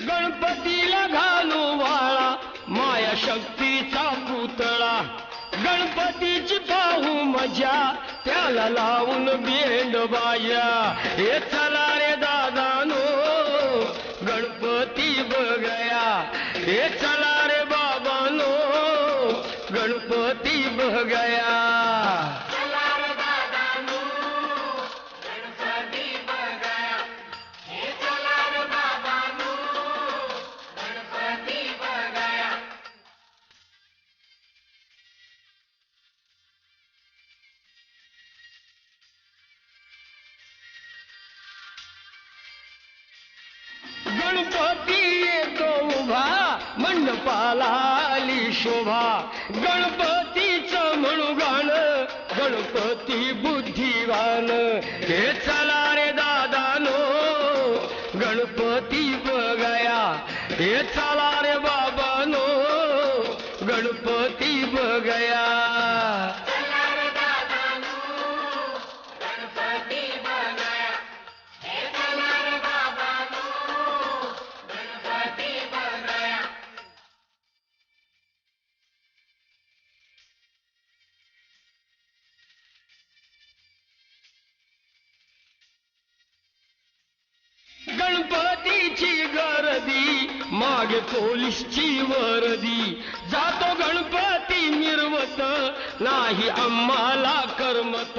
गणपतीला घालू वाळा माया शक्तीचा पुतळा. गणपतीची पाहू मजा त्याला लावून बेंड बाया. हे चला रे दादानो गणपती बघया. हे चला रे बाबानो गणपती बघया. आली शोभा. गणपतीचं म्हणू गाणं गणपती बुद्धिवान. हे चला रे दादानो गणपती बघया. हे चला रे बाबानो गणपती बघया. मागे पोलीसची वर्दी. जातो गणपती मिरवत नाही आम्हाला करमत.